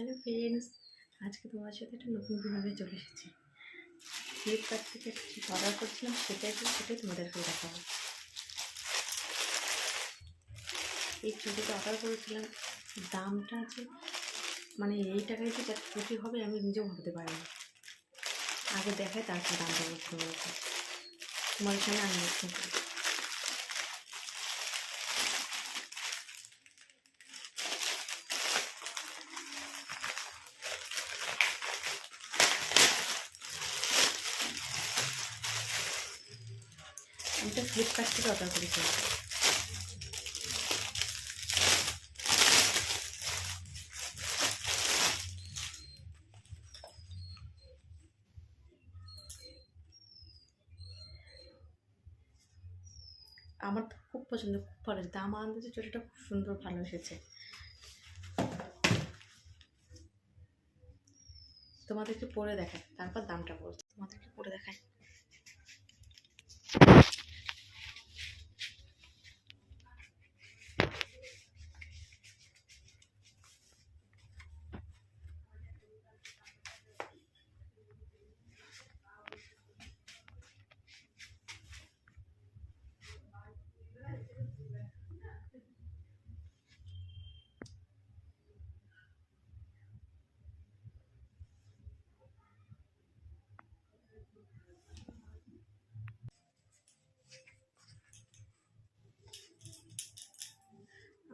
Hello friends, আজকে তোমার সাথে একটা নতুন ভিডিও চলে এসেছি। ফ্লিপকার্ট থেকে কিছু অর্ডার করছিলাম, সেটাই সেটাই তোমাদেরকে দেখাবো। এই চুড়িটা অর্ডার করেছিলাম, দামটা আছে মানে এই টাকায় যে এত ক্ষতি হবে আমি নিজেও ভাবতে পারিনি। আগে দেখায় তারপর দামটা বলতে তোমাদের সামনে আমি আমি ফ্লিপকার্ট থেকে অর্ডার করেছিলাম আমার তো খুব পছন্দ, খুব ভালো হয়েছে। দাম আন্দাজে চটিটা খুব সুন্দর ভালো এসেছে। তোমাদেরকে পরে দেখায় তারপর দামটা বলছি। তোমাদেরকে পরে দেখায়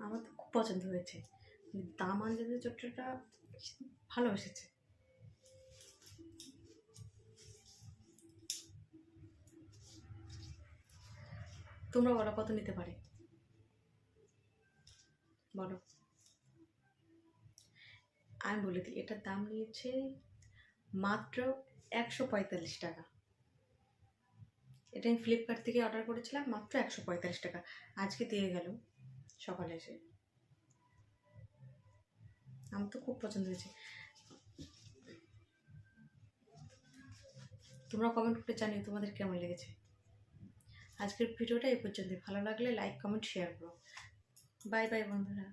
আমার তো খুব পছন্দ হয়েছে। দাম আন্দাজে চটিটা ভালো এসেছে তোমরা বলো, কত নিতে পারে? বলো। আমি বলে দিই, এটার দাম নিয়েছে মাত্র একশো পঁয়তাল্লিশ টাকা। এটা আমি ফ্লিপকার্ট থেকে অর্ডার করেছিলাম, মাত্র একশো পঁয়তাল্লিশ টাকা। আজকে দিয়ে গেল, সকালে এসে। আমার তো খুব পছন্দ হয়েছে। তোমরা কমেন্ট করে জানিও তোমাদের কেমন লেগেছে। আজকের ভিডিওটা এই পর্যন্ত ভালো লাগলে লাইক কমেন্ট শেয়ার করো। বাই বাই বন্ধুরা।